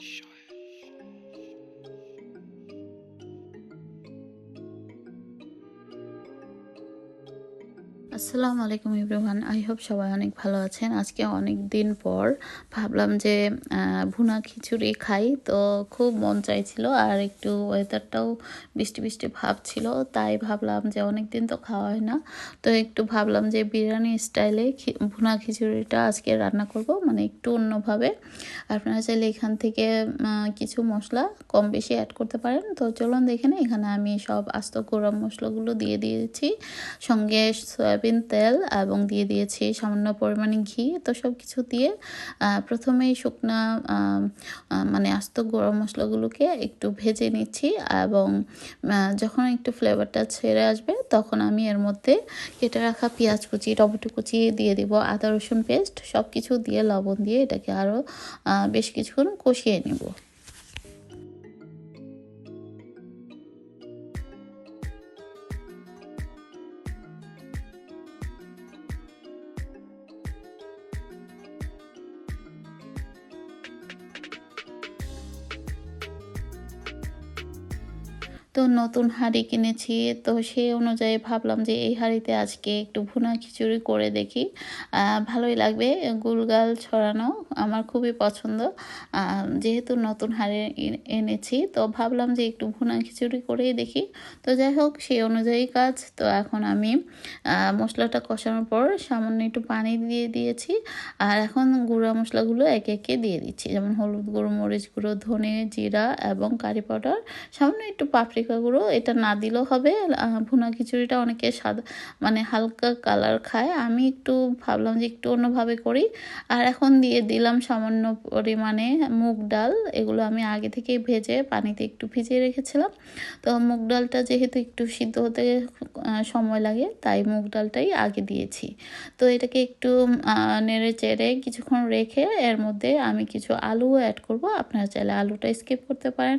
shot. আসসালামু আলাইকুম ইব্রাহান I hope সবাই অনেক ভালো আছেন। আজকে অনেক দিন পর ভাবলাম যে ভুনা খিচুড়ি খাই। তো খুব মন চাইছিল আর একটু ওয়েদারটাও বৃষ্টি বৃষ্টি ভাব ছিল, তাই ভাবলাম যে অনেক দিন তো খাওয়া হয় না। তো একটু ভাবলাম যে বিরিয়ানি স্টাইলে ভুনা খিচুড়িটা আজকে রান্না করব মানে একটু অন্যভাবে। আপনারা চাইলে এখান থেকে কিছু মশলা কম বেশি অ্যাড করতে পারেন। তো চলুন দেখে। এখানে আমি সব আস্ত গরম মশলাগুলো দিয়ে দিয়েছি। সঙ্গে সয়াবিন তেল এবং দিয়ে দিয়েছি সামান্য পরিমাণে ঘি। তো সব কিছু দিয়ে প্রথমেই শুকনা মানে আস্ত গরম মশলাগুলোকে একটু ভেজে নিচ্ছি এবং যখন একটু ফ্লেভারটা ছেড়ে আসবে তখন আমি এর মধ্যে কেটে রাখা পেঁয়াজ কুচি, টমেটো কুচি দিয়ে দিব, আদা রসুন পেস্ট সব কিছু দিয়ে লবণ দিয়ে এটাকে আরও বেশ কিছুক্ষণ কষিয়ে নিব। তো নতুন হাঁড়ি কিনেছি। তো সেই অনুযায়ী ভাবলাম যে এই হাঁড়িতে আজকে একটু ভুনা খিচুড়ি করে দেখি। ভালোই লাগবে গুলগাল ছড়ানো, আমার খুবই পছন্দ। যেহেতু নতুন হাঁড়ি এনেছি, তো ভাবলাম যে একটু ভুনা খিচুড়ি করেই দেখি। তো যাই হোক, সেই অনুযায়ী কাজ। তো এখন আমি মশলাটা কষানোর পর সামান্য একটু পানি দিয়ে দিয়েছি। আর এখন গুঁড়া মশলাগুলো একে একে দিয়ে দিচ্ছি। যেমন হলুদ গুঁড়ো, মরিচ গুঁড়ো, ধনে জিরা এবং কারি পাউডার, সামান্য একটু পাপরিকা গুঁড়ো এটা না দিলেও হবে। ভুনা খিচুড়িটা অনেকে সাদা মানে হালকা কালার খায়। আমি একটু ভাবলাম যে একটু অন্যভাবে করি। আর এখন দিয়ে দিলাম সামান্য পরিমাণে মুগ ডাল। এগুলো আমি আগে থেকেই ভেজে পানিতে একটু ভিজিয়ে রেখেছিলাম। তো মুগ ডালটা যেহেতু একটু সিদ্ধ হতে সময় লাগে, তাই মুগ ডালটাই আগে দিয়েছি। তো এটাকে একটু নেড়ে চেড়ে কিছুক্ষণ রেখে এর মধ্যে আমি কিছু আলুও অ্যাড করব। আপনারা চাইলে আলুটা স্কিপ করতে পারেন।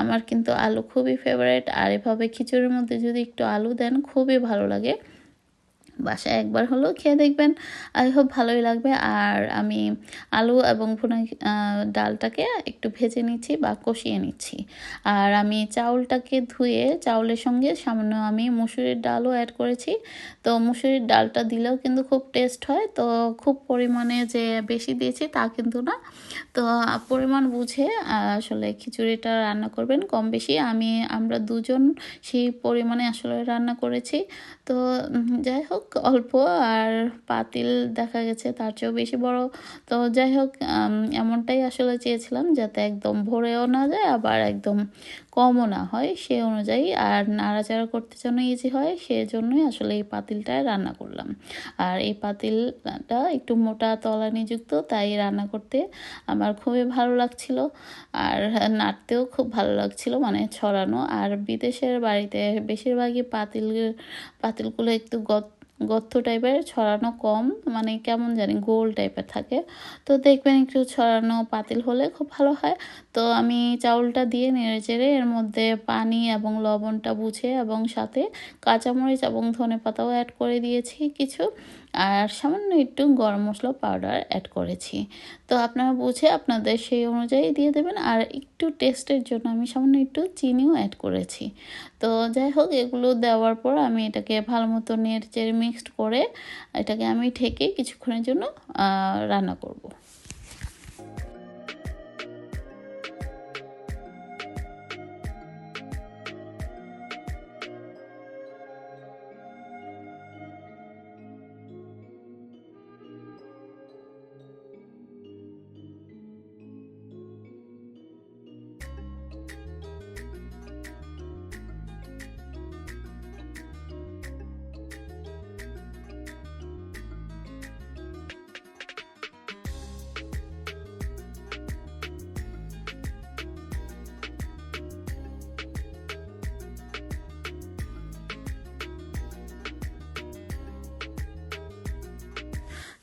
আমার কিন্তু আলু খুবই ফেভারিট আর এভাবে খিচুড়ির মধ্যে যদি একটু আলু দেন খুবই ভালো লাগে বাসায় একবার হলেও খেয়ে দেখবেন। আই হোপ ভালোই লাগবে। আর আমি আলু এবং ভুনা ডালটাকে একটু ভেজে নিচ্ছি বা কষিয়ে নিচ্ছি। আর আমি চাউলটাকে ধুয়ে চাউলের সঙ্গে সামান্য আমি মুসুরির ডালও অ্যাড করেছি। তো মুসুরির ডালটা দিলেও কিন্তু খুব টেস্ট হয়। তো খুব পরিমাণে যে বেশি দিয়েছি তা কিন্তু না। তো পরিমাণ বুঝে আসলে খিচুড়িটা রান্না করবেন কম বেশি। আমি, আমরা দুজন সেই পরিমাণে আসলে রান্না করেছি। তো যাই হোক অল্প আর পাতিল দেখা গেছে তার চেয়েও বেশি বড়। তো যাই হোক এমনটাই আসলে চেয়েছিলাম যাতে একদম ভরেও না যায়, আবার একদম কমও না হয় সে অনুযায়ী। আর নাড়াচাড়া করতে যেন ইজি হয়, সেজন্যই আসলে এই পাতিলটায় রান্না করলাম। আর এই পাতিলটা একটু মোটা তলা নিযুক্ত তাই রান্না করতে আমার খুবই ভালো লাগছিল। আর নাড়তেও খুব ভালো লাগছিল মানে ছড়ানো। আর বিদেশের বাড়িতে বেশিরভাগই পাতিল, পাতিলগুলো একটু গত গর্ত টাইপের, ছড়ানো কম মানে কেমন জানি গোল টাইপের থাকে। তো দেখবেন একটু ছড়ানো পাতিল হলে খুব ভালো হয়। তো আমি চাউলটা দিয়ে নেড়ে চেড়ে এর মধ্যে পানি এবং লবণটা বুঝে এবং সাথে কাঁচামরিচ এবং ধনে পাতাও অ্যাড করে দিয়েছি কিছু। আর সামান্য একটু গরম মশলা পাউডার অ্যাড করেছি। তো আপনারা বুঝে আপনাদের সেই অনুযায়ী দিয়ে দেবেন। আর একটু টেস্টের জন্য আমি সামান্য একটু চিনিও অ্যাড করেছি। তো যাই হোক, এগুলো দেওয়ার পর আমি এটাকে ভালো মতো নেড়ে চেড়ে মিক্সড করে এটাকে আমি ঠেকে কিছুক্ষণের জন্য রান্না করব।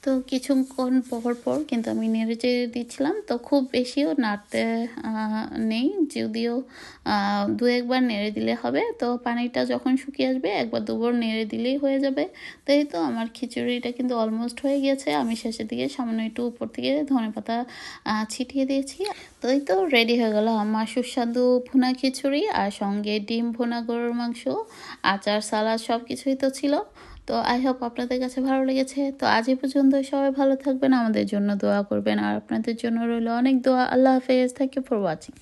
তো কিছুক্ষণ পর পর কিন্তু আমি নেড়ে দিচ্ছিলাম। তো খুব বেশিও নাড়তে নেই। যদিও দু একবার নেড়ে দিলে হবে। তো পানিটা যখন শুকিয়ে আসবে, একবার দুবার নেড়ে দিলেই হয়ে যাবে। তো এই তো আমার খিচুড়িটা কিন্তু অলমোস্ট হয়ে গেছে আমি শেষের দিকে সামান্য একটু উপর থেকে ধনে পাতা ছিটিয়ে দিয়েছি। তো এই তো রেডি হয়ে গেল আমার সুস্বাদু ভুনা খিচুড়ি আর সঙ্গে ডিম ভুনা গরুর মাংস, আচার, সালাদ সব কিছুই তো ছিল। তো আই হোপ আপনাদের কাছে ভালো লেগেছে। তো আজ এই পর্যন্ত সবাই ভালো থাকবেন, আমাদের জন্য দোয়া করবেন। আর আপনাদের জন্য রইল অনেক দোয়া। আল্লাহ হাফেজ। Thank you for watching